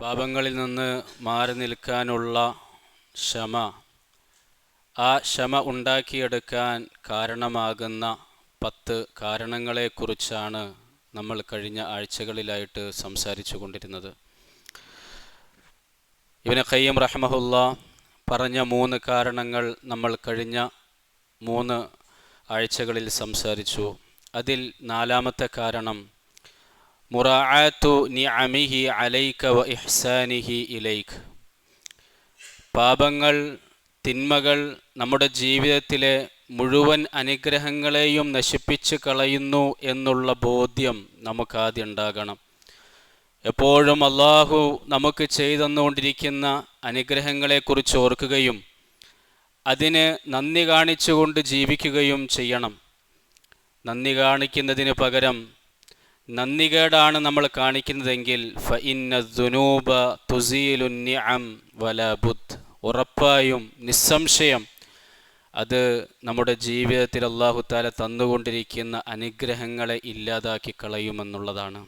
പാപങ്ങളിൽ നിന്ന് മാറി നിൽക്കാനുള്ള ക്ഷമ. ആ ക്ഷമ ഉണ്ടാക്കിയെടുക്കാൻ കാരണമാകുന്ന പത്ത് കാരണങ്ങളെക്കുറിച്ചാണ് നമ്മൾ കഴിഞ്ഞ ആഴ്ചകളിലായിട്ട് സംസാരിച്ചു കൊണ്ടിരുന്നത് ഇവന് ഖയ്യം റഹ്മഹുല്ല പറഞ്ഞ മൂന്ന് കാരണങ്ങൾ നമ്മൾ കഴിഞ്ഞ മൂന്ന് ആഴ്ചകളിൽ സംസാരിച്ചു. അതിൽ നാലാമത്തെ കാരണം മുറാഅത്തു നിഅമിഹി അലൈക വ ഇഹ്സാനിഹി ഇലൈക്ക് പാപങ്ങൾ തിന്മകൾ നമ്മുടെ ജീവിതത്തിലെ മുഴുവൻ അനുഗ്രഹങ്ങളെയും നശിപ്പിച്ച് കളയുന്നു എന്നുള്ള ബോധ്യം നമുക്കാദ്യം ഉണ്ടാകണം. എപ്പോഴും അള്ളാഹു നമുക്ക് ചെയ്തെന്നുകൊണ്ടിരിക്കുന്ന അനുഗ്രഹങ്ങളെക്കുറിച്ച് ഓർക്കുകയും അതിന് നന്ദി കാണിച്ചുകൊണ്ട് ജീവിക്കുകയും ചെയ്യണം. നന്ദി കാണിക്കുന്നതിന് പകരം നന്ദികേടാണ് നമ്മൾ കാണിക്കുന്നതെങ്കിൽ ഉറപ്പായും നിസ്സംശയം അത് നമ്മുടെ ജീവിതത്തിൽ അള്ളാഹു താല തന്നുകൊണ്ടിരിക്കുന്ന അനുഗ്രഹങ്ങളെ ഇല്ലാതാക്കി കളയുമെന്നുള്ളതാണ്.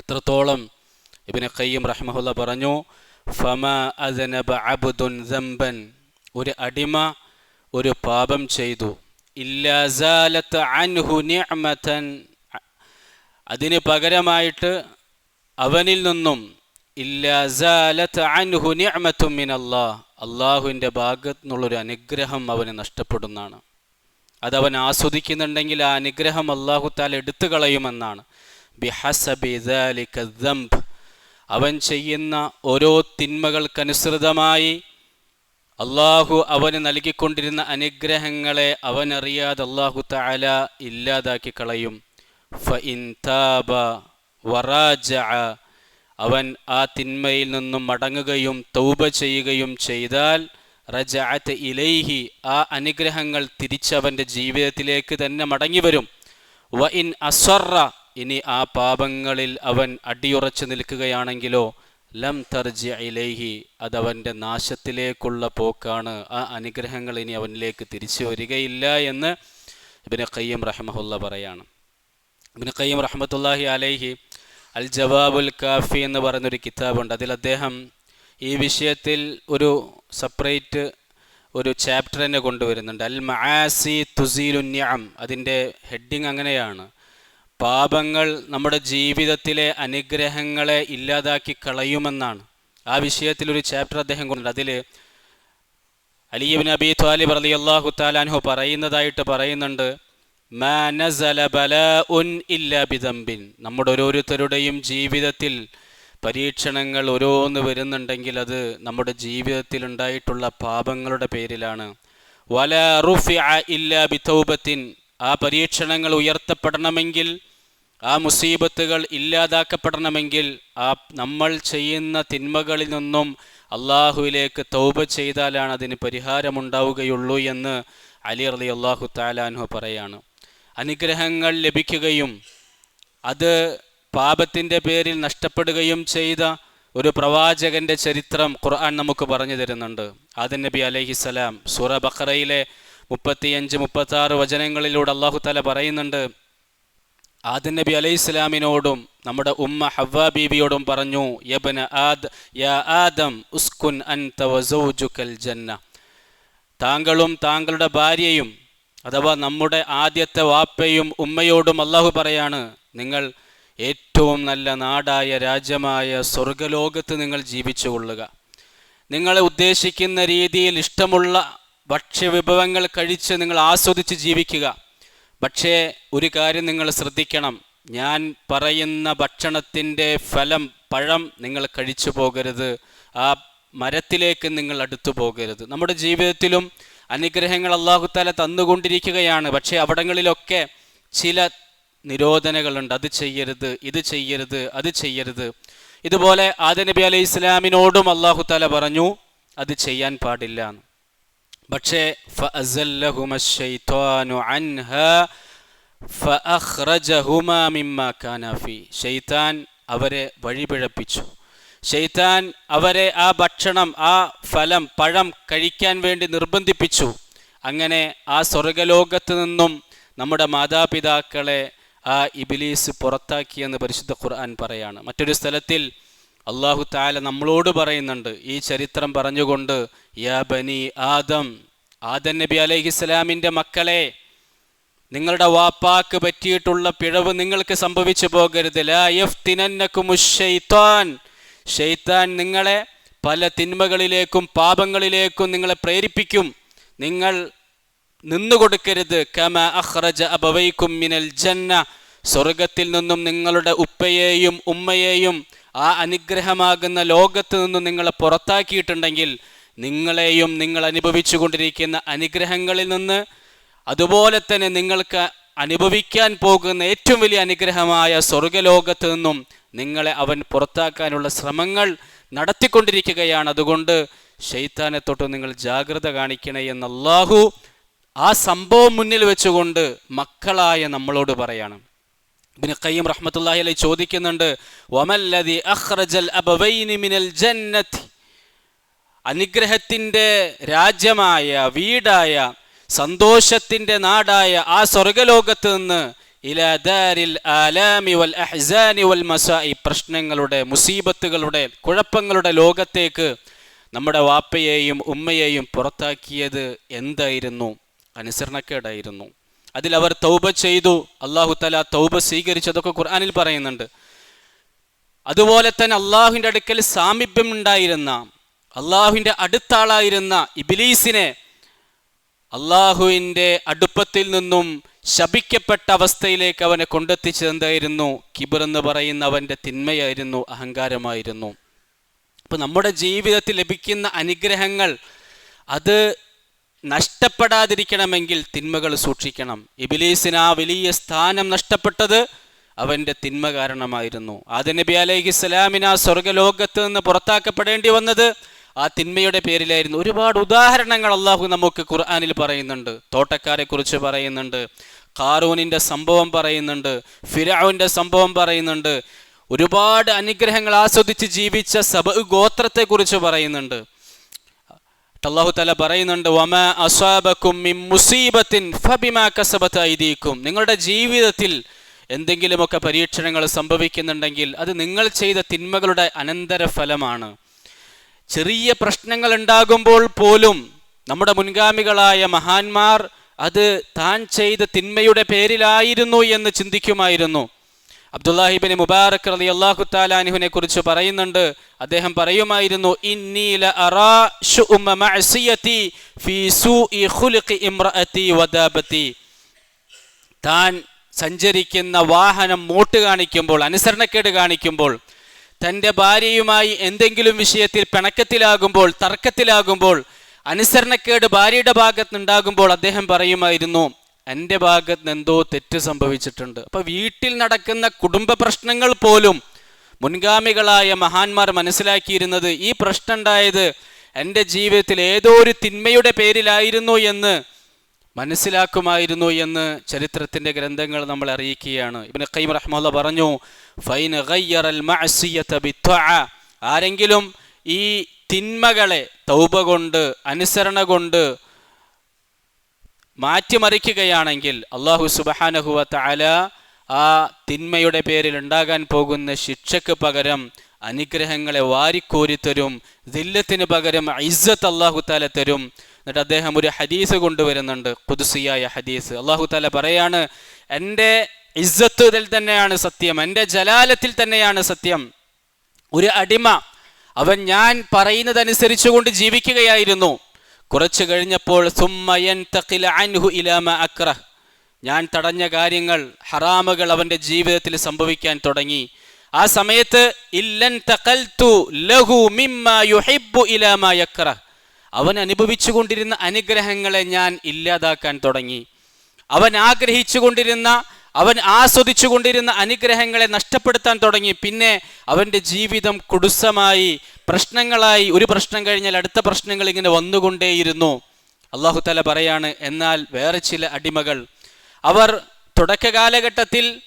എത്രത്തോളം ഇബിന് ഖയ്യം റഹ്മഹുല്ല പറഞ്ഞു ഫമ അദനബ അബ്ദുൻ ജംബൻ ഒരു അടിമ ഒരു പാപം ചെയ്തു. ഇല്ലാസാലത്ത് അൻഹു നിഅമതൻ അതിന് പകരമായിട്ട് അവനിൽ നിന്നും അള്ളാഹുവിന്റെ ഭാഗത്തു നിന്നുള്ളൊരു അനുഗ്രഹം അവന് നഷ്ടപ്പെടുന്നതാണ്. അതവൻ ആസ്വദിക്കുന്നുണ്ടെങ്കിൽ ആ അനുഗ്രഹം അള്ളാഹു താൽ എടുത്തു കളയുമെന്നാണ് അവൻ ചെയ്യുന്ന ഓരോ തിന്മകൾക്കനുസൃതമായി അള്ളാഹു അവന് നൽകിക്കൊണ്ടിരുന്ന അനുഗ്രഹങ്ങളെ അവനറിയാതെ അള്ളാഹു താല ഇല്ലാതാക്കി കളയും. ഫ ഇൻ താബ വറാജ അവൻ ആ തിന്മയിൽ നിന്നും മടങ്ങുകയും തൗബ ചെയ്യുകയും ചെയ്താൽ റജഅത്ത് ഇലൈഹി ആ അനുഗ്രഹങ്ങൾ തിരിച്ചവന്റെ ജീവിതത്തിലേക്ക് തന്നെ മടങ്ങിവരും. വ ഇൻ അസ്വറ ഇനി ആ പാപങ്ങളിൽ അവൻ അടിയുറച്ചു നിൽക്കുകയാണെങ്കിലോ ലം തർജ ഇലൈഹി അതവന്റെ നാശത്തിലേക്കുള്ള പോക്കാണ്. ആ അനുഗ്രഹങ്ങൾ ഇനി അവനിലേക്ക് തിരിച്ചു വരികയില്ല എന്ന് ഇബിന് കയ്യം റഹ്മഹുല്ല പറയാണ്. ഇബിന് കയ്യം റഹ്മത്തുല്ലാഹി അലൈഹി അൽ ജവാബുൽ കാഫി എന്ന് പറയുന്നൊരു കിതാബുണ്ട്. അതിൽ അദ്ദേഹം ഈ വിഷയത്തിൽ ഒരു സെപ്പറേറ്റ് ഒരു ചാപ്റ്റർ തന്നെ കൊണ്ടുവരുന്നുണ്ട്. അൽ മആസി തുസീലുന്യാം അതിന്റെ ഹെഡിങ് അങ്ങനെയാണ്. പാപങ്ങൾ നമ്മുടെ ജീവിതത്തിലെ അനുഗ്രഹങ്ങളെ ഇല്ലാതാക്കി കളയുമെന്നാണ്. ആ വിഷയത്തിൽ ഒരു ചാപ്റ്റർ അദ്ദേഹം കൊണ്ടുണ്ട് അതിൽ അലിയബിൻ അബി ത്വാലിബ് അലി അള്ളാഹു താലാൻഹു പറയുന്നതായിട്ട് പറയുന്നുണ്ട്. നമ്മുടെ ഓരോരുത്തരുടെയും ജീവിതത്തിൽ പരീക്ഷണങ്ങൾ ഓരോന്ന് വരുന്നുണ്ടെങ്കിൽ അത് നമ്മുടെ ജീവിതത്തിൽ ഉണ്ടായിട്ടുള്ള പാപങ്ങളുടെ പേരിലാണ്. വല റുഫി ഇല്ലാ ബിതൗബത്തിൻ. ആ പരീക്ഷണങ്ങൾ ഉയർത്തപ്പെടണമെങ്കിൽ ആ മുസീബത്തുകൾ ഇല്ലാതാക്കപ്പെടണമെങ്കിൽ ആ നമ്മൾ ചെയ്യുന്ന തിന്മകളിൽ നിന്നും അള്ളാഹുവിലേക്ക് തൗബ ചെയ്താലാണ് അതിന് പരിഹാരമുണ്ടാവുകയുള്ളൂ എന്ന് അലി അലി അള്ളാഹു താലാൻഹു പറയാണ്. അനുഗ്രഹങ്ങൾ ലഭിക്കുകയും അത് പാപത്തിന്റെ പേരിൽ നഷ്ടപ്പെടുകയും ചെയ്ത ഒരു പ്രവാചകന്റെ ചരിത്രം ഖുർആൻ നമുക്ക് പറഞ്ഞു തരുന്നുണ്ട്. ആദൻ നബി അലഹിസലാം സൂറ ബഖറയിലെ മുപ്പത്തിയഞ്ച് മുപ്പത്തി ആറ് വചനങ്ങളിലൂടെ അള്ളാഹു തല പറയുന്നുണ്ട് ആദൻ നബി അലൈഹി ഇസ്ലാമിനോടും നമ്മുടെ ഉമ്മ ഹവ്വ ബീബിയോടും പറഞ്ഞു യബന ആദ് യാ ആദം ഉസ്കുൻ വസൗജുകൽ ജന്ന. താങ്കളും താങ്കളുടെ ഭാര്യയും അഥവാ നമ്മുടെ ആദ്യത്തെ വാപ്പയും ഉമ്മയോടും അള്ളാഹു പറയാണ് നിങ്ങൾ ഏറ്റവും നല്ല നാടായ രാജ്യമായ സ്വർഗലോകത്ത് നിങ്ങൾ ജീവിച്ചു കൊള്ളുക. നിങ്ങളെ ഉദ്ദേശിക്കുന്ന രീതിയിൽ ഇഷ്ടമുള്ള ഭക്ഷ്യവിഭവങ്ങൾ കഴിച്ച് നിങ്ങൾ ആസ്വദിച്ച് ജീവിക്കുക. പക്ഷേ ഒരു കാര്യം നിങ്ങൾ ശ്രദ്ധിക്കണം. ഞാൻ പറയുന്ന ഭക്ഷണത്തിന്റെ ഫലം പഴം നിങ്ങൾ കഴിച്ചു പോകരുത്. ആ മരത്തിലേക്ക് നിങ്ങൾ അടുത്തു പോകരുത്. നമ്മുടെ ജീവിതത്തിലും അനുഗ്രഹങ്ങൾ അള്ളാഹുത്താല തന്നുകൊണ്ടിരിക്കുകയാണ്. പക്ഷേ അവിടങ്ങളിലൊക്കെ ചില നിരോധനകളുണ്ട്. അത് ചെയ്യരുത് ഇത് ചെയ്യരുത് അത് ചെയ്യരുത്. ഇതുപോലെ ആദ്യ നബി അലൈഹി ഇസ്ലാമിനോടും അള്ളാഹുത്താല പറഞ്ഞു അത് ചെയ്യാൻ പാടില്ല. പക്ഷേ അവരെ വഴിപിഴപ്പിച്ചു. ഷെയ്ത്താൻ അവരെ ആ ഭക്ഷണം ആ ഫലം പഴം കഴിക്കാൻ വേണ്ടി നിർബന്ധിപ്പിച്ചു. അങ്ങനെ ആ സ്വർഗലോകത്ത് നിന്നും നമ്മുടെ മാതാപിതാക്കളെ ആ ഇബിലീസ് പുറത്താക്കിയെന്ന് പരിശുദ്ധ ഖുർആൻ പറയാണ്. മറ്റൊരു സ്ഥലത്തിൽ അള്ളാഹു താല നമ്മളോട് പറയുന്നുണ്ട്. ഈ ചരിത്രം പറഞ്ഞുകൊണ്ട് യാ ബനി ആദം ആദൻ നബി അലൈഹിസ്സലാമിന്റെ മക്കളെ നിങ്ങളുടെ വാപ്പാക്ക് പറ്റിയിട്ടുള്ള പിഴവ് നിങ്ങൾക്ക് സംഭവിച്ചു പോകരുത്. ലാ ഷെയ്ത്താൻ നിങ്ങളെ പല തിന്മകളിലേക്കും പാപങ്ങളിലേക്കും നിങ്ങളെ പ്രേരിപ്പിക്കും. നിങ്ങൾ നിന്നുകൊടുക്കരുത്. കമ അഹ്റജ അബവൈക്കും മിനൽ ജന്ന. സ്വർഗത്തിൽ നിന്നും നിങ്ങളുടെ ഉപ്പയെയും ഉമ്മയെയും ആ അനുഗ്രഹമാകുന്ന ലോകത്ത് നിന്നും നിങ്ങളെ പുറത്താക്കിയിട്ടുണ്ടെങ്കിൽ നിങ്ങളെയും നിങ്ങൾ അനുഭവിച്ചു കൊണ്ടിരിക്കുന്ന അനുഗ്രഹങ്ങളിൽ നിന്ന് അതുപോലെ തന്നെ നിങ്ങൾക്ക് അനുഭവിക്കാൻ പോകുന്ന ഏറ്റവും വലിയ അനുഗ്രഹമായ സ്വർഗലോകത്ത് നിന്നും നിങ്ങളെ അവൻ പുറത്താക്കാനുള്ള ശ്രമങ്ങൾ നടത്തിക്കൊണ്ടിരിക്കുകയാണ്. അതുകൊണ്ട് ഷെയ്ത്താനെ തൊട്ട് നിങ്ങൾ ജാഗ്രത കാണിക്കണേ എന്ന് അള്ളാഹു ആ സംഭവം മുന്നിൽ വെച്ചുകൊണ്ട് മക്കളായ നമ്മളോട് പറയാണ്. ഇബ്നു ഖയ്യിം റഹ്മത്തുള്ളാഹി അലൈഹി ചോദിക്കുന്നുണ്ട് വമല്ലദി അഖ്റജൽ അബവൈനി മിനൽ ജന്നത്തി? അനുഗ്രഹത്തിന്റെ രാജ്യമായ വീടായ സന്തോഷത്തിന്റെ നാടായ ആ സ്വർഗലോകത്ത് നിന്ന് പ്രശ്നങ്ങളുടെ മുസീബത്തുകളുടെ കുഴപ്പങ്ങളുടെ ലോകത്തേക്ക് നമ്മുടെ വാപ്പയെയും ഉമ്മയെയും പുറത്താക്കിയത് എന്തായിരുന്നു? അനുസരണക്കേടായിരുന്നു. അതിൽ അവർ തൗബ ചെയ്തു. അള്ളാഹു തല തൗബ സ്വീകരിച്ചതൊക്കെ ഖുർആാനിൽ പറയുന്നുണ്ട്. അതുപോലെ തന്നെ അള്ളാഹുവിന്റെ അടുക്കൽ സാമീപ്യം ഉണ്ടായിരുന്ന അള്ളാഹുവിന്റെ അടുത്താളായിരുന്ന ഇബിലീസിനെ അള്ളാഹുവിന്റെ അടുപ്പത്തിൽ നിന്നും ശപിക്കപ്പെട്ട അവസ്ഥയിലേക്ക് അവനെ കൊണ്ടെത്തിച്ചത് എന്തായിരുന്നു കിബർ എന്ന് പറയുന്ന അവന്റെ തിന്മയായിരുന്നു അഹങ്കാരമായിരുന്നു. അപ്പം നമ്മുടെ ജീവിതത്തിൽ ലഭിക്കുന്ന അനുഗ്രഹങ്ങൾ അത് നഷ്ടപ്പെടാതിരിക്കണമെങ്കിൽ തിന്മകൾ സൂക്ഷിക്കണം. ഇബിലീസിന് ആ വലിയ സ്ഥാനം നഷ്ടപ്പെട്ടത് അവന്റെ തിന്മ കാരണമായിരുന്നു. ആദ്യ നബി അലൈഹി സ്വലാമിന് ആ സ്വർഗലോകത്ത് നിന്ന് പുറത്താക്കപ്പെടേണ്ടി വന്നത് ആ തിന്മയുടെ പേരിലായിരുന്നു ഒരുപാട് ഉദാഹരണങ്ങൾ അള്ളാഹു നമുക്ക് ഖുർആാനിൽ പറയുന്നുണ്ട്. തോട്ടക്കാരെ കുറിച്ച് പറയുന്നുണ്ട്. കാറൂനിന്റെ സംഭവം പറയുന്നുണ്ട്. ഫിരാവിന്റെ സംഭവം പറയുന്നുണ്ട്. ഒരുപാട് അനുഗ്രഹങ്ങൾ ആസ്വദിച്ച് ജീവിച്ച സബ ഗോത്രത്തെക്കുറിച്ച് പറയുന്നുണ്ട്. അള്ളാഹു തല പറയുന്നുണ്ട് വമ മുസീബത്തിൻ ഫബിമാ ഐദീക്കും. നിങ്ങളുടെ ജീവിതത്തിൽ എന്തെങ്കിലുമൊക്കെ പരീക്ഷണങ്ങൾ സംഭവിക്കുന്നുണ്ടെങ്കിൽ അത് നിങ്ങൾ ചെയ്ത തിന്മകളുടെ അനന്തരഫലമാണ്. ചെറിയ പ്രശ്നങ്ങൾ ഉണ്ടാകുമ്പോൾ പോലും നമ്മുടെ മുൻഗാമികളായ മഹാന്മാർ അത് താൻ ചെയ്ത തിന്മയുടെ പേരിലായിരുന്നു എന്ന് ചിന്തിക്കുമായിരുന്നു. അബ്ദുല്ലാഹിബിന് മുബാറക് അലി അള്ളാഹു താലാനുഹിനെ കുറിച്ച് പറയുന്നുണ്ട്. അദ്ദേഹം പറയുമായിരുന്നു താൻ സഞ്ചരിക്കുന്ന വാഹനം മോട്ട് കാണിക്കുമ്പോൾ അനുസരണക്കേട് കാണിക്കുമ്പോൾ തന്റെ ഭാര്യയുമായി എന്തെങ്കിലും വിഷയത്തിൽ പിണക്കത്തിലാകുമ്പോൾ തർക്കത്തിലാകുമ്പോൾ അനുസരണക്കേട് ഭാര്യയുടെ ഭാഗത്ത് അദ്ദേഹം പറയുമായിരുന്നു എന്റെ ഭാഗത്ത് നിന്ന് എന്തോ തെറ്റ് സംഭവിച്ചിട്ടുണ്ട്. അപ്പോൾ വീട്ടിൽ നടക്കുന്ന കുടുംബ പ്രശ്നങ്ങൾ പോലും മുൻഗാമികളായ മഹാന്മാർ മനസ്സിലാക്കിയിരുന്നത് ഈ പ്രശ്നം ഉണ്ടായത് എന്റെ ജീവിതത്തിൽ ഏതോ ഒരു തിന്മയുടെ പേരിലായിരുന്നു എന്ന് മനസ്സിലാക്കുമായിരുന്നു എന്ന് ചരിത്രത്തിന്റെ ഗ്രന്ഥങ്ങൾ നമ്മൾ അറിയിക്കുകയാണ്. ഇബിന് ഖൈം റഹ്മുല്ല പറഞ്ഞു ഫൈൻ ആരെങ്കിലും ഈ തിന്മകളെ തൗബ കൊണ്ട് അനുസരണ കൊണ്ട് മാറ്റിമറിക്കുകയാണെങ്കിൽ അള്ളാഹു സുബഹാനഹുവ താല ആ തിന്മയുടെ പേരിൽ ഉണ്ടാകാൻ പോകുന്ന ശിക്ഷയ്ക്ക് പകരം അനുഗ്രഹങ്ങളെ വാരിക്കോരി തരും ദില്ലത്തിന് പകരം ഇസ്സത്ത് അള്ളാഹു താല തരും. എന്നിട്ട് അദ്ദേഹം ഒരു ഹദീസ് കൊണ്ടുവരുന്നുണ്ട് കുതുസിയായ ഹദീസ്. അള്ളാഹു താല പറയാണ് എന്റെ ഇസ്സത്തിൽ തന്നെയാണ് സത്യം എന്റെ ജലാലത്തിൽ തന്നെയാണ് സത്യം. ഒരു അടിമ അവൻ ഞാൻ പറയുന്നതനുസരിച്ചുകൊണ്ട് ജീവിക്കുകയായിരുന്നു. കുറച്ചു കഴിഞ്ഞപ്പോൾ സുമ്മയൻ അൻഹു ഇലാമ അക്രഹ് ഞാൻ തടഞ്ഞ കാര്യങ്ങൾ ഹറാമുകൾ അവന്റെ ജീവിതത്തിൽ സംഭവിക്കാൻ തുടങ്ങി. ആ സമയത്ത് ഇല്ലൻ തഖൽതു ലഹു മിമ്മ യുഹിബ്ബു ഇലാമ യക്രഹ് അവൻ അനുഭവിച്ചു കൊണ്ടിരുന്ന അനുഗ്രഹങ്ങളെ ഞാൻ ഇല്ലാതാക്കാൻ തുടങ്ങി. അവൻ ആഗ്രഹിച്ചു കൊണ്ടിരുന്ന അവൻ ആസ്വദിച്ചു കൊണ്ടിരുന്ന അനുഗ്രഹങ്ങളെ നഷ്ടപ്പെടുത്താൻ തുടങ്ങി. പിന്നെ അവന്റെ ജീവിതം കുടുസമായി പ്രശ്നങ്ങളായി ഒരു പ്രശ്നം കഴിഞ്ഞാൽ അടുത്ത പ്രശ്നങ്ങൾ ഇങ്ങനെ വന്നുകൊണ്ടേയിരുന്നു. അള്ളാഹു തല പറയാണ് എന്നാൽ വേറെ ചില അടിമകൾ. അവർ തുടക്ക കാലഘട്ടത്തിൽ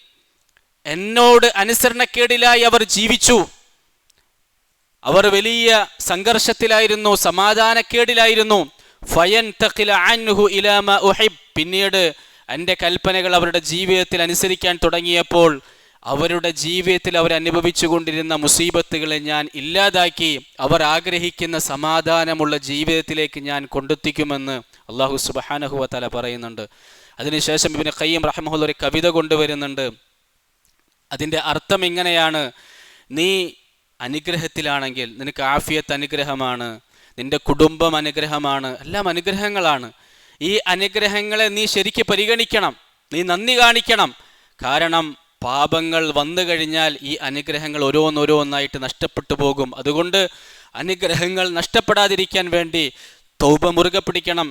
എന്നോട് അനുസരണക്കേടിലായി അവർ ജീവിച്ചു. അവർ വലിയ സംഘർഷത്തിലായിരുന്നു സമാധാനക്കേടിലായിരുന്നു. ഫയൻ അൻഹു ഉഹിബ്. പിന്നീട് എന്റെ കൽപ്പനകൾ അവരുടെ ജീവിതത്തിൽ അനുസരിക്കാൻ തുടങ്ങിയപ്പോൾ അവരുടെ ജീവിതത്തിൽ അവർ അനുഭവിച്ചു കൊണ്ടിരുന്ന മുസീബത്തുകളെ ഞാൻ ഇല്ലാതാക്കി. അവർ ആഗ്രഹിക്കുന്ന സമാധാനമുള്ള ജീവിതത്തിലേക്ക് ഞാൻ കൊണ്ടെത്തിക്കുമെന്ന് അള്ളാഹു സുബഹാനഹുവ തല പറയുന്നുണ്ട്. അതിനുശേഷം ഇവന് കയ്യം റഹ്മുള്ള ഒരു കവിത കൊണ്ടുവരുന്നുണ്ട്. അതിന്റെ അർത്ഥം ഇങ്ങനെയാണ്. നീ അനുഗ്രഹത്തിലാണെങ്കിൽ നിനക്ക് ആഫിയത്ത് അനുഗ്രഹമാണ് നിന്റെ കുടുംബം അനുഗ്രഹമാണ് എല്ലാം അനുഗ്രഹങ്ങളാണ്. ഈ അനുഗ്രഹങ്ങളെ നീ ശരിക്ക് പരിഗണിക്കണം നീ നന്ദി കാണിക്കണം. കാരണം പാപങ്ങൾ വന്നു കഴിഞ്ഞാൽ ഈ അനുഗ്രഹങ്ങൾ ഓരോന്നോരോന്നായിട്ട് നഷ്ടപ്പെട്ടു പോകും. അതുകൊണ്ട് അനുഗ്രഹങ്ങൾ നഷ്ടപ്പെടാതിരിക്കാൻ വേണ്ടി തൗപ മുറുകെ പിടിക്കണം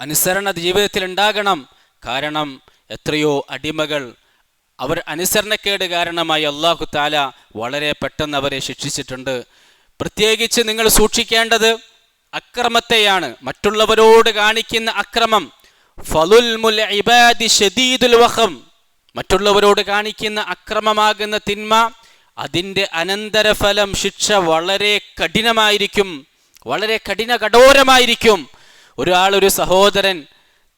അനുസരണ ജീവിതത്തിൽ ഉണ്ടാകണം കാരണം എത്രയോ അടിമകൾ അവർ അനുസരണക്കേട് കാരണമായി അള്ളാഹു താല വളരെ പെട്ടെന്ന് അവരെ ശിക്ഷിച്ചിട്ടുണ്ട്. പ്രത്യേകിച്ച് നിങ്ങൾ സൂക്ഷിക്കേണ്ടത് അക്രമത്തെയാണ്. മറ്റുള്ളവരോട് കാണിക്കുന്ന അക്രമം. ഫലുൽ മുൽ ഇബാദി ഷദീദുൽ വഖം. മറ്റുള്ളവരോട് കാണിക്കുന്ന അക്രമമാകുന്ന തിന്മ അതിന്റെ അനന്തരഫലം ശിക്ഷ വളരെ കഠിനമായിരിക്കും. വളരെ കഠിന കഠോരമായിരിക്കും ഒരാൾ ഒരു സഹോദരൻ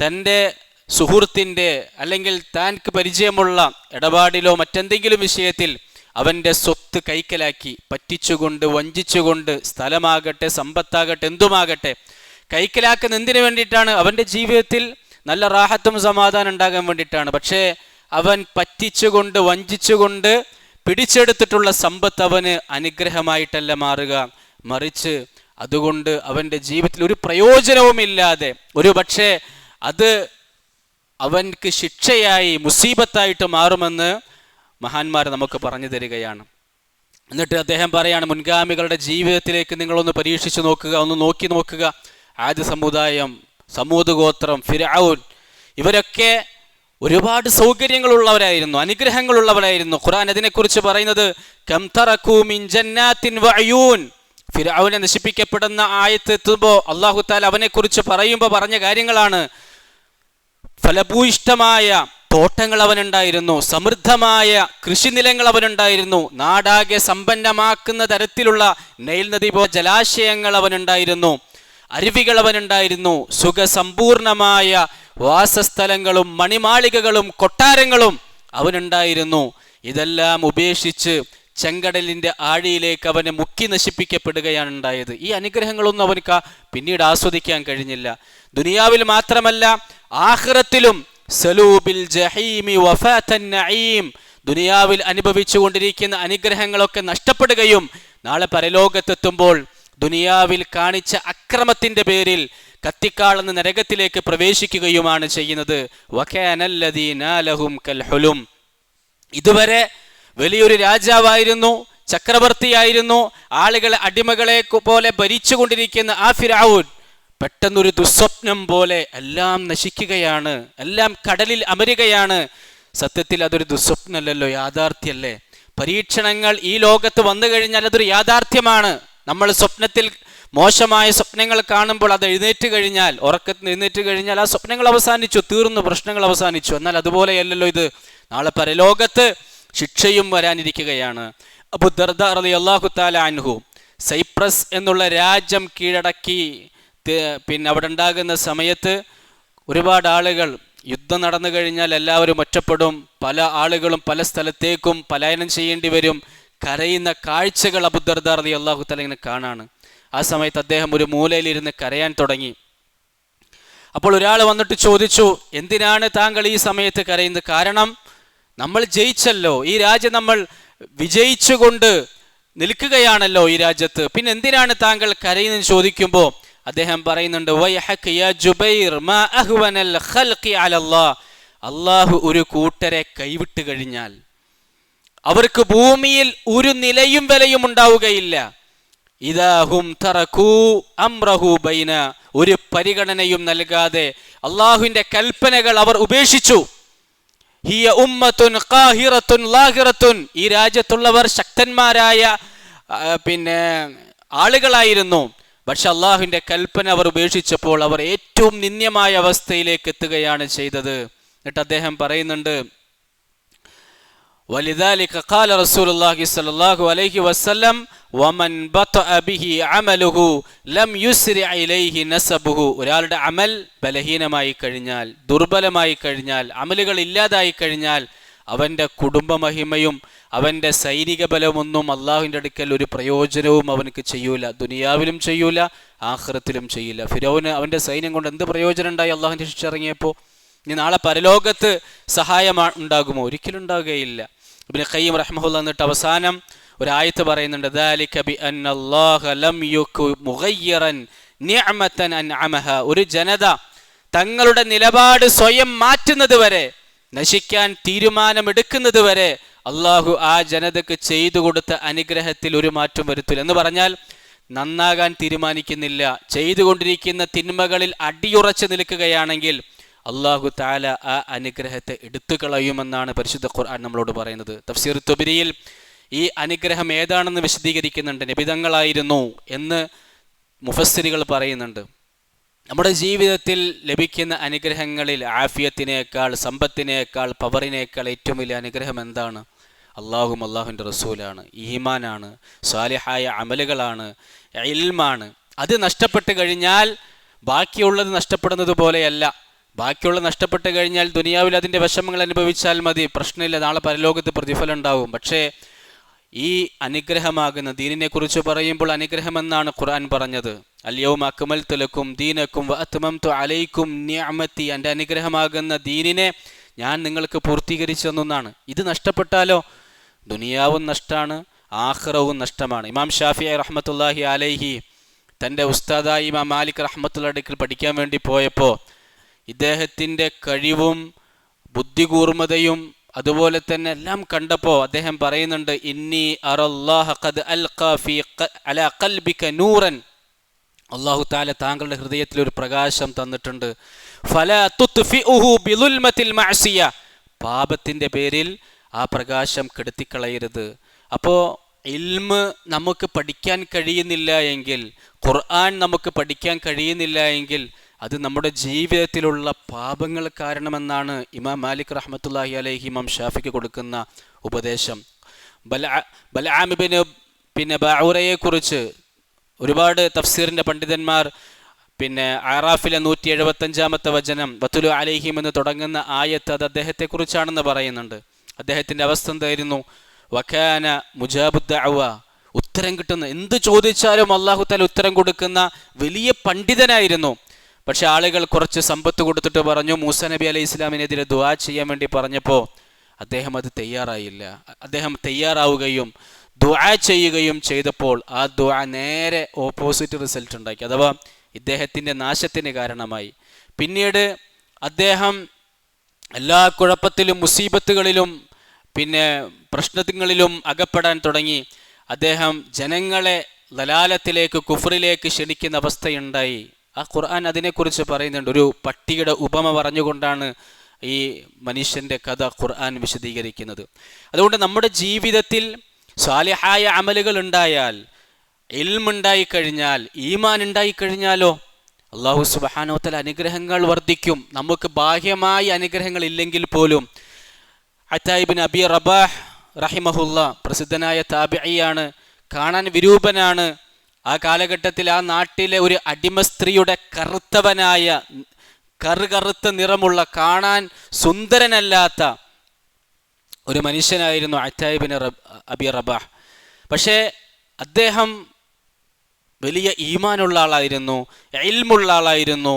തന്റെ സുഹൃത്തിന്റെ അല്ലെങ്കിൽ താൻക്ക് പരിചയമുള്ള ഇടപാടിലോ മറ്റെന്തെങ്കിലും വിഷയത്തിൽ അവന്റെ സ്വത്ത് കൈക്കലാക്കി പറ്റിച്ചുകൊണ്ട് വഞ്ചിച്ചുകൊണ്ട് സ്ഥലമാകട്ടെ സമ്പത്താകട്ടെ എന്തുമാകട്ടെ കൈക്കലാക്കുന്ന എന്തിനു വേണ്ടിയിട്ടാണ്? അവന്റെ ജീവിതത്തിൽ നല്ല റാഹത്തും സമാധാനം ഉണ്ടാകാൻ വേണ്ടിയിട്ടാണ്. പക്ഷേ അവൻ പറ്റിച്ചുകൊണ്ട് വഞ്ചിച്ചുകൊണ്ട് പിടിച്ചെടുത്തിട്ടുള്ള സമ്പത്ത് അവന് അനുഗ്രഹമായിട്ടല്ല മാറുക. മറിച്ച് അതുകൊണ്ട് അവന്റെ ജീവിതത്തിൽ ഒരു പ്രയോജനവുമില്ലാതെ ഒരു പക്ഷേ അത് അവൻക്ക് ശിക്ഷയായി മുസീബത്തായിട്ട് മാറുമെന്ന് മഹാന്മാർ നമുക്ക് പറഞ്ഞു തരികയാണ്. എന്നിട്ട് അദ്ദേഹം പറയാണ് മുൻഗാമികളുടെ ജീവിതത്തിലേക്ക് നിങ്ങളൊന്ന് പരീക്ഷിച്ചു നോക്കുക ഒന്ന് നോക്കി നോക്കുക. ആദ്യ സമുദായം സമൂത് ഗോത്രം ഫിരാവുൻ ഇവരൊക്കെ ഒരുപാട് സൗകര്യങ്ങളുള്ളവരായിരുന്നു അനുഗ്രഹങ്ങളുള്ളവരായിരുന്നു. ഖുറാൻ അതിനെക്കുറിച്ച് പറയുന്നത് ഫിരാവുനെ മിൻ ജന്നാത്തിൻ വഅയൂൻ." ഫിർഔനെ നശിപ്പിക്കപ്പെടുന്ന ആയത്ത് എത്തുമ്പോൾ അള്ളാഹു താല അവനെക്കുറിച്ച് പറയുമ്പോൾ പറഞ്ഞ കാര്യങ്ങളാണ്. ഫലഭൂയിഷ്ടമായ തോട്ടങ്ങൾ അവനുണ്ടായിരുന്നു സമൃദ്ധമായ കൃഷിനിലങ്ങൾ അവനുണ്ടായിരുന്നു നാടാകെ സമ്പന്നമാക്കുന്ന തരത്തിലുള്ള നെയിൽ നദി പോ ജലാശയങ്ങൾ അവനുണ്ടായിരുന്നു അരുവികൾ അവനുണ്ടായിരുന്നു സുഖസമ്പൂർണമായ വാസസ്ഥലങ്ങളും മണിമാളികകളും കൊട്ടാരങ്ങളും അവനുണ്ടായിരുന്നു. ഇതെല്ലാം ഉപേക്ഷിച്ച് ചെങ്കടലിന്റെ ആഴിയിലേക്ക് അവനെ മുക്കി നശിപ്പിക്കപ്പെടുകയാണ് ഉണ്ടായത്. ഈ അനുഗ്രഹങ്ങളൊന്നും അവനക്ക് പിന്നീട് ആസ്വദിക്കാൻ കഴിഞ്ഞില്ല. ദുനിയാവിൽ മാത്രമല്ല ആഹ്റത്തിലും സലൂബിൽ ജഹീമി വഫാത്തൻ നഈം ദുനിയാവിൽ അനുഭവിച്ചുകൊണ്ടിരിക്കുന്ന അനുഗ്രഹങ്ങളൊക്കെ നഷ്ടപ്പെടുകയും നാളെ പരലോകത്തെത്തുമ്പോൾ ദുനിയാവിൽ കാണിച്ച അക്രമത്തിന്റെ പേരിൽ കത്തിക്കാളെന്ന് നരകത്തിലേക്ക് പ്രവേശിക്കുകയുമാണ് ചെയ്യുന്നത്. ഇതുവരെ വലിയൊരു രാജാവായിരുന്നു ചക്രവർത്തിയായിരുന്നു ആളുകളെ അടിമകളെ പോലെ ഭരിച്ചുകൊണ്ടിരിക്കുന്ന ആ ഫിറാവൂൻ പെട്ടെന്നൊരു ദുസ്വപ്നം പോലെ എല്ലാം നശിക്കുകയാണ് എല്ലാം കടലിൽ അമരുകയാണ്. സത്യത്തിൽ അതൊരു ദുസ്വപ്നമല്ലല്ലോ യാഥാർത്ഥ്യല്ലേ പരീക്ഷണങ്ങൾ ഈ ലോകത്ത് വന്നു കഴിഞ്ഞാൽ അതൊരു യാഥാർത്ഥ്യമാണ്. നമ്മൾ സ്വപ്നത്തിൽ മോശമായ സ്വപ്നങ്ങൾ കാണുമ്പോൾ അത് എഴുന്നേറ്റ് കഴിഞ്ഞാൽ ഉറക്കത്തിൽ എഴുന്നേറ്റ് കഴിഞ്ഞാൽ ആ സ്വപ്നങ്ങൾ അവസാനിച്ചു തീർന്നു പ്രശ്നങ്ങൾ അവസാനിച്ചു. എന്നാൽ അതുപോലെയല്ലല്ലോ ഇത്. നാളെ പരലോകത്ത് ശിക്ഷയും വരാനിരിക്കുകയാണ്. അബു ദർദ റളി അള്ളാഹു താല അൻഹു സൈപ്രസ് എന്നുള്ള രാജ്യം കീഴടക്കി പിന്നെ അവിടെ ഉണ്ടാകുന്ന സമയത്ത് ഒരുപാട് ആളുകൾ യുദ്ധം നടന്നു കഴിഞ്ഞാൽ എല്ലാവരും ഒറ്റപ്പെടും. പല ആളുകളും പല സ്ഥലത്തേക്കും പലായനം ചെയ്യേണ്ടി വരും. കരയുന്ന കാഴ്ചകൾ അബുദർദാർ അലി അള്ളാഹു തല ഇങ്ങനെ കാണാണ്. ആ സമയത്ത് അദ്ദേഹം ഒരു മൂലയിലിരുന്ന് കരയാൻ തുടങ്ങി. അപ്പോൾ ഒരാൾ വന്നിട്ട് ചോദിച്ചു എന്തിനാണ് താങ്കൾ ഈ സമയത്ത് കരയുന്നത്? കാരണം നമ്മൾ ജയിച്ചല്ലോ. ഈ രാജ്യം നമ്മൾ വിജയിച്ചുകൊണ്ട് നിൽക്കുകയാണല്ലോ ഈ രാജ്യത്ത്. പിന്നെ എന്തിനാണ് താങ്കൾ കരയുന്നത് ചോദിക്കുമ്പോൾ അദ്ദേഹം പറയുന്നുണ്ട്. അള്ളാഹു ഒരു കൂട്ടരെ കൈവിട്ട് കഴിഞ്ഞാൽ അവർക്ക് ഭൂമിയിൽ ഒരു നിലയും വിലയും ഉണ്ടാവുകയില്ല. ഇതാഹും തറക്കൂ അംറഹു ബൈന. ഒരു പരിഗണനയും നൽകാതെ അള്ളാഹുവിന്റെ കൽപ്പനകൾ അവർ ഉപേക്ഷിച്ചു. ഹിയ ഉമ്മത്തുൻ ഖാഹിറത്തുൻ ലാഹിറത്തുൻ. ഈ രാജ്യത്തുള്ളവർ ശക്തന്മാരായ പിന്നെ ആളുകളായിരുന്നു. പക്ഷെ അള്ളാഹുവിന്റെ കൽപ്പന അവർ ഉപേക്ഷിച്ചപ്പോൾ അവർ ഏറ്റവും നിന്ദ്യമായ അവസ്ഥയിലേക്ക് എത്തുകയാണ് ചെയ്തത്. എന്നിട്ട് അദ്ദേഹം പറയുന്നുണ്ട് ولذلك قال رسول الله صلى الله عليه وسلم ومن بطأ به عمله لم يسرع إليه نسبه ഒരാളുടെ അമൽ ബലഹീനമായി കഴിഞ്ഞാൽ ദുർബലമായി കഴിഞ്ഞാൽ അമലുകൾ ഇല്ലാതായി കഴിഞ്ഞാൽ അവൻ്റെ കുടുംബമഹിമയും അവൻ്റെ സൈനിക ബലമൊന്നും അള്ളാഹുവിൻ്റെ അടുക്കൽ ഒരു പ്രയോജനവും അവനക്ക് ചെയ്യൂല ദുനിയാവിലും ചെയ്യൂല ആഹ്റത്തിലും ചെയ്യില്ല ഫിരോന് അവൻ്റെ സൈന്യം കൊണ്ട് എന്ത് പ്രയോജനം ഉണ്ടായി അള്ളാഹുവിൻ്റെ ശിക്ഷ ഇറങ്ങിയപ്പോൾ ഇനി നാളെ പരലോകത്ത് സഹായം ഉണ്ടാകുമോ ഒരിക്കലും ഉണ്ടാകുകയില്ല ഇബിന് ഖയ്യം റഹ്മുല്ല എന്നിട്ട് അവസാനം ഒരായത്ത് പറയുന്നുണ്ട് ഒരു ജനത തങ്ങളുടെ നിലപാട് സ്വയം മാറ്റുന്നത് വരെ നശിക്കാൻ തീരുമാനമെടുക്കുന്നത് വരെ അള്ളാഹു ആ ജനതക്ക് ചെയ്തു കൊടുത്ത അനുഗ്രഹത്തിൽ ഒരു മാറ്റം വരുത്തില്ല എന്ന് പറഞ്ഞാൽ നന്നാകാൻ തീരുമാനിക്കുന്നില്ല. ചെയ്തുകൊണ്ടിരിക്കുന്ന തിന്മകളിൽ അടിയുറച്ച് നിൽക്കുകയാണെങ്കിൽ അള്ളാഹു താല ആ അനുഗ്രഹത്തെ എടുത്തു കളയുമെന്നാണ് പരിശുദ്ധ ഖുർആൻ നമ്മളോട് പറയുന്നത്. തഫ്സീർ തുബിരിയിൽ ഈ അനുഗ്രഹം ഏതാണെന്ന് വിശദീകരിക്കുന്നുണ്ട്. നിബിതങ്ങളായിരുന്നു എന്ന് മുഫസ്സിരികൾ പറയുന്നുണ്ട്. നമ്മുടെ ജീവിതത്തിൽ ലഭിക്കുന്ന അനുഗ്രഹങ്ങളിൽ ആഫിയത്തിനേക്കാൾ സമ്പത്തിനേക്കാൾ പവറിനേക്കാൾ ഏറ്റവും വലിയ അനുഗ്രഹം എന്താണ്? അള്ളാഹും അള്ളാഹുവിന്റെ റസൂലാണ്. ഈമാനാണ്. സ്വാലിഹായ അമലുകളാണ്. ഇൽമാണ്. അത് നഷ്ടപ്പെട്ട് കഴിഞ്ഞാൽ ബാക്കിയുള്ളത് നഷ്ടപ്പെടുന്നത് പോലെയല്ല. ബാക്കിയുള്ളത് നഷ്ടപ്പെട്ട് കഴിഞ്ഞാൽ ദുനിയാവിൽ അതിന്റെ വിഷമങ്ങൾ അനുഭവിച്ചാൽ മതി. പ്രശ്നമില്ല നാളെ പരലോകത്ത് പ്രതിഫലം ഉണ്ടാവും. പക്ഷേ ഈ അനുഗ്രഹമാകുന്ന ദീനിനെ കുറിച്ച് പറയുമ്പോൾ അനുഗ്രഹമെന്നാണ് ഖുർആൻ പറഞ്ഞത്. അല്യവും അക്മൽ തുലക്കും ദീനക്കും അത്മം തു അലൈക്കും ന്യാമത്തി എന്റെ അനുഗ്രഹമാകുന്ന ദീനിനെ ഞാൻ നിങ്ങൾക്ക് പൂർത്തീകരിച്ചു തന്നാണ് ഇത് നഷ്ടപ്പെട്ടാലോ? ദുനിയാവും നഷ്ടമാണ് ആഹ്റവും നഷ്ടമാണ്. ഇമാം ഷാഫി റഹ്മത്തുല്ലാഹി അലൈഹി തന്റെ ഉസ്താദായി ഇമാം മാലിക് റഹ്മത്തുള്ള അടുക്കൽ പഠിക്കാൻ വേണ്ടി പോയപ്പോൾ ഇദ്ദേഹത്തിന്റെ കഴിവും ബുദ്ധികൂർമ്മതയും അതുപോലെ തന്നെ എല്ലാം കണ്ടപ്പോൾ അദ്ദേഹം പറയുന്നുണ്ട് ഇന്നി നൂറൻ. അള്ളാഹു താല താങ്കളുടെ ഹൃദയത്തിൽ ഒരു പ്രകാശം തന്നിട്ടുണ്ട്. പാപത്തിന്റെ പേരിൽ ആ പ്രകാശം കെടുത്തിക്കളയരുത്. അപ്പോൾ ഇൽമ് നമുക്ക് പഠിക്കാൻ കഴിയുന്നില്ല എങ്കിൽ ഖുർആൻ നമുക്ക് പഠിക്കാൻ കഴിയുന്നില്ല എങ്കിൽ അത് നമ്മുടെ ജീവിതത്തിലുള്ള പാപങ്ങൾ കാരണമെന്നാണ് ഇമാം മാലിക് റഹ്മത്തുല്ലാഹി അലൈഹി ഇമാം ഷാഫിക്ക് കൊടുക്കുന്ന ഉപദേശം. ബല ബലാമിബിന് പിന്നെ ബാവുറയെക്കുറിച്ച് ഒരുപാട് തഫ്സീറിന്റെ പണ്ഡിതന്മാർ പിന്നെ ആറാഫിലെ നൂറ്റി എഴുപത്തഞ്ചാമത്തെ വചനം ബത്തുലു അലൈഹിം എന്ന് തുടങ്ങുന്ന ആയത്ത് അത് അദ്ദേഹത്തെക്കുറിച്ചാണെന്ന് പറയുന്നുണ്ട്. അദ്ദേഹത്തിന്റെ അവസ്ഥ എന്തായിരുന്നു? വഖാന മുജാബുദ്ദ ഉത്തരം കിട്ടുന്ന എന്ത് ചോദിച്ചാലും അള്ളാഹു താല ഉത്തരം കൊടുക്കുന്ന വലിയ പണ്ഡിതനായിരുന്നു. പക്ഷെ ആളുകൾ കുറച്ച് സമ്പത്ത് കൊടുത്തിട്ട് പറഞ്ഞു മൂസ നബി അലൈഹി ഇസ്ലാമിനെതിരെ ദുവാ ചെയ്യാൻ വേണ്ടി പറഞ്ഞപ്പോൾ അദ്ദേഹം അത് തയ്യാറായില്ല. അദ്ദേഹം തയ്യാറാവുകയും ദുആ ചെയ്യുകയും ചെയ്തപ്പോൾ ആ ദുആ നേരെ ഓപ്പോസിറ്റ് റിസൾട്ട് ഉണ്ടാക്കി. അഥവാ ഇദ്ദേഹത്തിന്റെ നാശത്തിന് കാരണമായി. പിന്നീട് അദ്ദേഹം എല്ലാ കുഴപ്പത്തിലും മുസീബത്തുകളിലും പിന്നെ പ്രശ്നങ്ങളിലും അകപ്പെടാൻ തുടങ്ങി. അദ്ദേഹം ജനങ്ങളെ ലലാലത്തിലേക്ക് കുഫറിലേക്ക് ക്ഷണിക്കുന്ന അവസ്ഥയുണ്ടായി. ആ ഖുർആൻ അതിനെക്കുറിച്ച് പറയുന്നുണ്ട്. ഒരു പട്ടിയുടെ ഉപമ പറഞ്ഞുകൊണ്ടാണ് ഈ മനുഷ്യന്റെ കഥ ഖുർആൻ വിശദീകരിക്കുന്നത്. അതുകൊണ്ട് നമ്മുടെ ജീവിതത്തിൽ സ്വാലിഹായ അമലുകൾ ഉണ്ടായാൽ ഇൽമുണ്ടായി കഴിഞ്ഞാൽ ഈമാൻ ഉണ്ടായി കഴിഞ്ഞാലോ അള്ളാഹു സുബാനോത്തൽ അനുഗ്രഹങ്ങൾ വർദ്ധിക്കും. നമുക്ക് ബാഹ്യമായ അനുഗ്രഹങ്ങൾ ഇല്ലെങ്കിൽ പോലും. അത്തായിബിൻ അബി റബാഹ് റഹിമഹുല്ല പ്രസിദ്ധനായ താബിയാണ് കാണാൻ വിരൂപനാണ് ആ കാലഘട്ടത്തിൽ ആ നാട്ടിലെ ഒരു അടിമ സ്ത്രീയുടെ കറുത്തവനായ കറുകറുത്ത നിറമുള്ള കാണാൻ സുന്ദരനല്ലാത്ത ഒരു മനുഷ്യനായിരുന്നു അറ്റായിബിൻ അബി റബാഹ് പക്ഷേ അദ്ദേഹം വലിയ ഈമാനുള്ള ആളായിരുന്നു എൽമുള്ള ആളായിരുന്നു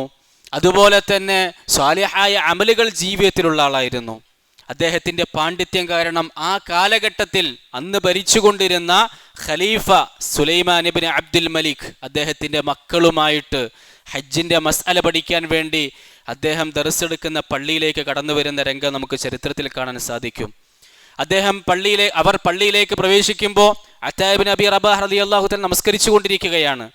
അതുപോലെ തന്നെ സ്വാലിഹായ അമലുകൾ ജീവിതത്തിലുള്ള ആളായിരുന്നു. അദ്ദേഹത്തിന്റെ പാണ്ഡിത്യം കാരണം ആ കാലഘട്ടത്തിൽ അന്ന് ഭരിച്ചുകൊണ്ടിരുന്ന ഖലീഫ സുലൈമാൻ ഇബ്ൻ അബ്ദുൽ മലിക് അദ്ദേഹത്തിന്റെ മക്കളുമായിട്ട് ഹജ്ജിന്റെ മസ്അല പഠിക്കാൻ വേണ്ടി അദ്ദേഹം ദർസെടുക്കുന്ന പള്ളിയിലേക്ക് കടന്നു വരുന്ന രംഗം നമുക്ക് ചരിത്രത്തിൽ കാണാൻ സാധിക്കും. അദ്ദേഹം പള്ളിയിലെ അവർ പള്ളിയിലേക്ക് പ്രവേശിക്കുമ്പോൾ അത്താബിൻ അബി റബാഹ് റലി അള്ളാഹുത്തൽ നമസ്കരിച്ചു കൊണ്ടിരിക്കുകയാണ്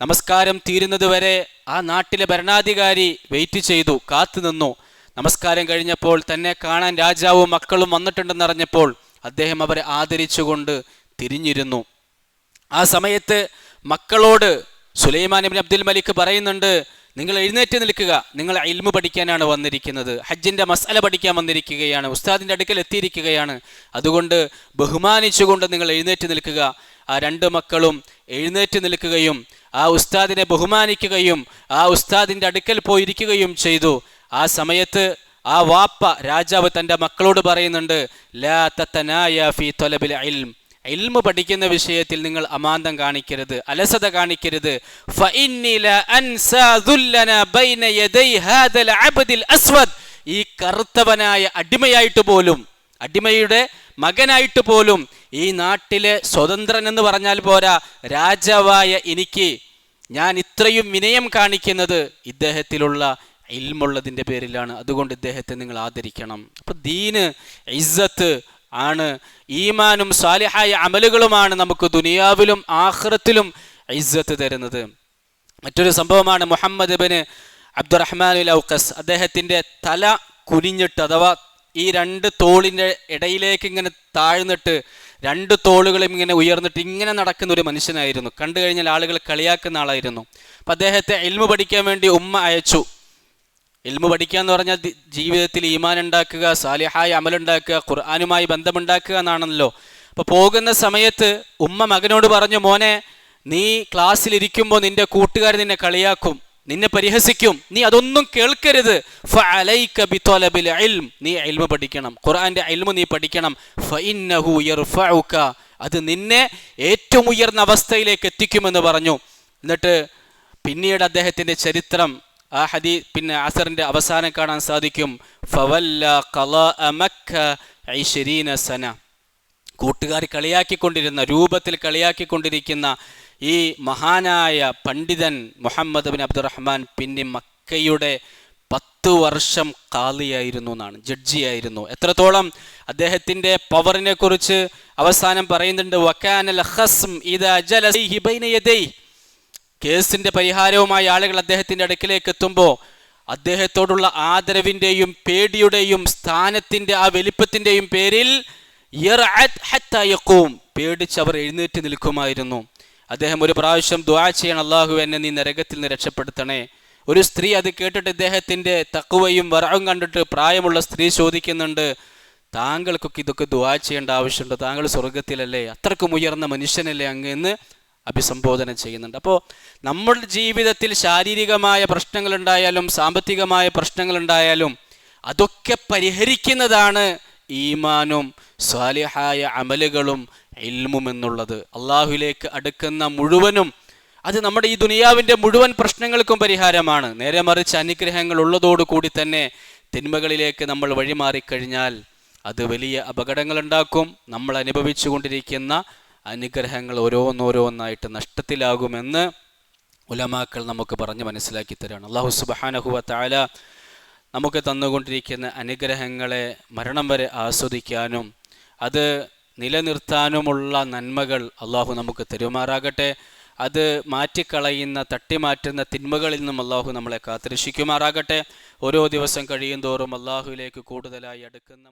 നമസ്കാരം തീരുന്നതുവരെ ആ നാട്ടിലെ ഭരണാധികാരി വെയിറ്റ് ചെയ്തു കാത്തു നിന്നു. നമസ്കാരം കഴിഞ്ഞപ്പോൾ തന്നെ കാണാൻ രാജാവും മക്കളും വന്നിട്ടുണ്ടെന്നറിഞ്ഞപ്പോൾ അദ്ദേഹം അവരെ ആദരിച്ചുകൊണ്ട് തിരിഞ്ഞിരുന്നു. ആ സമയത്ത് മക്കളോട് സുലൈമാൻ ഇബ്ൻ അബ്ദുൽ മലിക് പറയുന്നുണ്ട് നിങ്ങൾ എഴുന്നേറ്റ് നിൽക്കുക. നിങ്ങൾ ഇൽമു പഠിക്കാനാണ് വന്നിരിക്കുന്നത്. ഹജ്ജിന്റെ മസാല പഠിക്കാൻ വന്നിരിക്കുകയാണ്. ഉസ്താദിന്റെ അടുക്കൽ എത്തിയിരിക്കുകയാണ്. അതുകൊണ്ട് ബഹുമാനിച്ചുകൊണ്ട് നിങ്ങൾ എഴുന്നേറ്റ് നിൽക്കുക. ആ രണ്ട് മക്കളും എഴുന്നേറ്റ് നിൽക്കുകയും ആ ഉസ്താദിനെ ബഹുമാനിക്കുകയും ആ ഉസ്താദിന്റെ അടുക്കൽ പോയിരിക്കുകയും ചെയ്തു. ആ സമയത്ത് ആ വാപ്പ രാജാവ് തന്റെ മക്കളോട് പറയുന്നുണ്ട് ലാ ഇൽമ് പഠിക്കുന്ന വിഷയത്തിൽ നിങ്ങൾ അമാന്തം കാണിക്കരുത് അലസത കാണിക്കരുത്. ഈ കറുത്തവനായ അടിമയായിട്ട് പോലും അടിമയുടെ മകനായിട്ട് പോലും ഈ നാട്ടിലെ സ്വതന്ത്രൻ എന്ന് പറഞ്ഞാൽ പോരാ രാജാവായ എനിക്ക് ഞാൻ ഇത്രയും വിനയം കാണിക്കുന്നത് ഇദ്ദേഹത്തിലുള്ള ഇൽമുള്ളതിന്റെ പേരിലാണ്. അതുകൊണ്ട് ഇദ്ദേഹത്തെ നിങ്ങൾ ആദരിക്കണം. അപ്പൊ ദീന് ഇസ്സത്ത് ആണ്. ഈമാനും സാലിഹായ അമലുകളുമാണ് നമുക്ക് ദുനിയാവിലും ആഹ്റത്തിലും ഇസ്സത്ത് തരുന്നത്. മറ്റൊരു സംഭവമാണ് മുഹമ്മദ് ബിന് അബ്ദുറഹ്മാൻ ഔക്കസ് അദ്ദേഹത്തിന്റെ തല കുനിഞ്ഞിട്ട് അഥവാ ഈ രണ്ട് തോളിന്റെ ഇടയിലേക്ക് ഇങ്ങനെ താഴ്ന്നിട്ട് രണ്ട് തോളുകളും ഇങ്ങനെ ഉയർന്നിട്ട് ഇങ്ങനെ നടക്കുന്ന ഒരു മനുഷ്യനായിരുന്നു. കണ്ടു കഴിഞ്ഞാൽ ആളുകൾ കളിയാക്കുന്ന ആളായിരുന്നു. അപ്പം അദ്ദേഹത്തെ എൽമു പഠിക്കാൻ വേണ്ടി ഉമ്മ അയച്ചു. ഇൽമു പഠിക്കുക എന്ന് പറഞ്ഞാൽ ജീവിതത്തിൽ ഈമാൻ ഉണ്ടാക്കുക സാലിഹായ അമലുണ്ടാക്കുക ഖുർആാനുമായി ബന്ധമുണ്ടാക്കുക എന്നാണല്ലോ. അപ്പോൾ പോകുന്ന സമയത്ത് ഉമ്മ മകനോട് പറഞ്ഞു മോനെ നീ ക്ലാസ്സിലിരിക്കുമ്പോൾ നിന്റെ കൂട്ടുകാർ നിന്നെ കളിയാക്കും നിന്നെ പരിഹസിക്കും നീ അതൊന്നും കേൾക്കരുത്. നീ അൽമ പഠിക്കണം ഖുർആന്റെ അൽമ നീ പഠിക്കണം. അത് നിന്നെ ഏറ്റവും ഉയർന്ന അവസ്ഥയിലേക്ക് എത്തിക്കുമെന്ന് പറഞ്ഞു. എന്നിട്ട് പിന്നീട് അദ്ദേഹത്തിന്റെ ചരിത്രം ആ ഹദീ പിന്നെ അസറിന്റെ അവസാനം കാണാൻ സാധിക്കും. ഫവല്ല കല മക്ക ഐശരീന സന. കൂട്ടുകാർ കളിയാക്കിക്കൊണ്ടിരുന്ന രൂപത്തിൽ കളിയാക്കിക്കൊണ്ടിരിക്കുന്ന ഈ മഹാനായ പണ്ഡിതൻ മുഹമ്മദ് ബിൻ അബ്ദുറഹ്മാൻ പിന്നെ മക്കയുടെ പത്ത് വർഷം കാലിയായിരുന്നു എന്നാണ് ജഡ്ജിയായിരുന്നു. എത്രത്തോളം അദ്ദേഹത്തിന്റെ പവറിനെ കുറിച്ച് അവസാനം പറയുന്നുണ്ട് വക്കാനൽ ഹസ്ം ഇദാ ജലസൈഹി ബൈന യദൈഹി. കേസിന്റെ പരിഹാരവുമായി ആളുകൾ അദ്ദേഹത്തിന്റെ അടുക്കിലേക്ക് എത്തുമ്പോൾ അദ്ദേഹത്തോടുള്ള ആദരവിന്റെയും പേടിയുടെയും സ്ഥാനത്തിന്റെ ആ വലിപ്പത്തിന്റെയും പേരിൽ പേടിച്ച് അവർ എഴുന്നേറ്റ് നിൽക്കുമായിരുന്നു. അദ്ദേഹം ഒരു പ്രാവശ്യം ദ്വാ ചെയ്യണം അള്ളാഹു എന്നെ നീ നരകത്തിൽ നിന്ന് രക്ഷപ്പെടുത്തണേ. ഒരു സ്ത്രീ അത് കേട്ടിട്ട് ഇദ്ദേഹത്തിന്റെ തക്കുവയും വറവും കണ്ടിട്ട് പ്രായമുള്ള സ്ത്രീ ചോദിക്കുന്നുണ്ട് താങ്കൾക്കൊക്കെ ഇതൊക്കെ ദ്വാ ചെയ്യേണ്ട ആവശ്യമുണ്ട്? താങ്കൾ സ്വർഗത്തിലല്ലേ അത്രക്കും ഉയർന്ന മനുഷ്യനല്ലേ അങ്ങ്? എന്ന് അഭിസംബോധന ചെയ്യുന്നുണ്ട്. അപ്പോൾ നമ്മുടെ ജീവിതത്തിൽ ശാരീരികമായ പ്രശ്നങ്ങൾ ഉണ്ടായാലും സാമ്പത്തികമായ പ്രശ്നങ്ങൾ ഉണ്ടായാലും അതൊക്കെ പരിഹരിക്കുന്നതാണ് ഈമാനും സ്വാലിഹായ അമലുകളും ഇൽമും എന്നുള്ളത്. അള്ളാഹുലേക്ക് അടുക്കുന്ന മുഴുവനും അത് നമ്മുടെ ഈ ദുനിയാവിന്റെ മുഴുവൻ പ്രശ്നങ്ങൾക്കും പരിഹാരമാണ്. നേരെ മറിച്ച് അനുഗ്രഹങ്ങൾ ഉള്ളതോടുകൂടി തന്നെ തിന്മകളിലേക്ക് നമ്മൾ വഴിമാറിക്കഴിഞ്ഞാൽ അത് വലിയ അപകടങ്ങളുണ്ടാക്കും. നമ്മൾ അനുഭവിച്ചു കൊണ്ടിരിക്കുന്ന അനുഗ്രഹങ്ങൾ ഓരോന്നോരോന്നായിട്ട് നഷ്ടത്തിലാകുമെന്ന് ഉലമാക്കൾ നമുക്ക് പറഞ്ഞ് മനസ്സിലാക്കി തരാണ്. അള്ളാഹു സുബഹാനഹുവ താല നമുക്ക് തന്നുകൊണ്ടിരിക്കുന്ന അനുഗ്രഹങ്ങളെ മരണം വരെ ആസ്വദിക്കാനും അത് നിലനിർത്താനുമുള്ള നന്മകൾ അള്ളാഹു നമുക്ക് തരുമാറാകട്ടെ. അത് മാറ്റിക്കളയുന്ന തട്ടിമാറ്റുന്ന തിന്മകളിൽ നിന്നും അള്ളാഹു നമ്മളെ കാത്തിരക്ഷിക്കുമാറാകട്ടെ. ഓരോ ദിവസം കഴിയും തോറും അള്ളാഹുവിലേക്ക് കൂടുതലായി അടുക്കുന്ന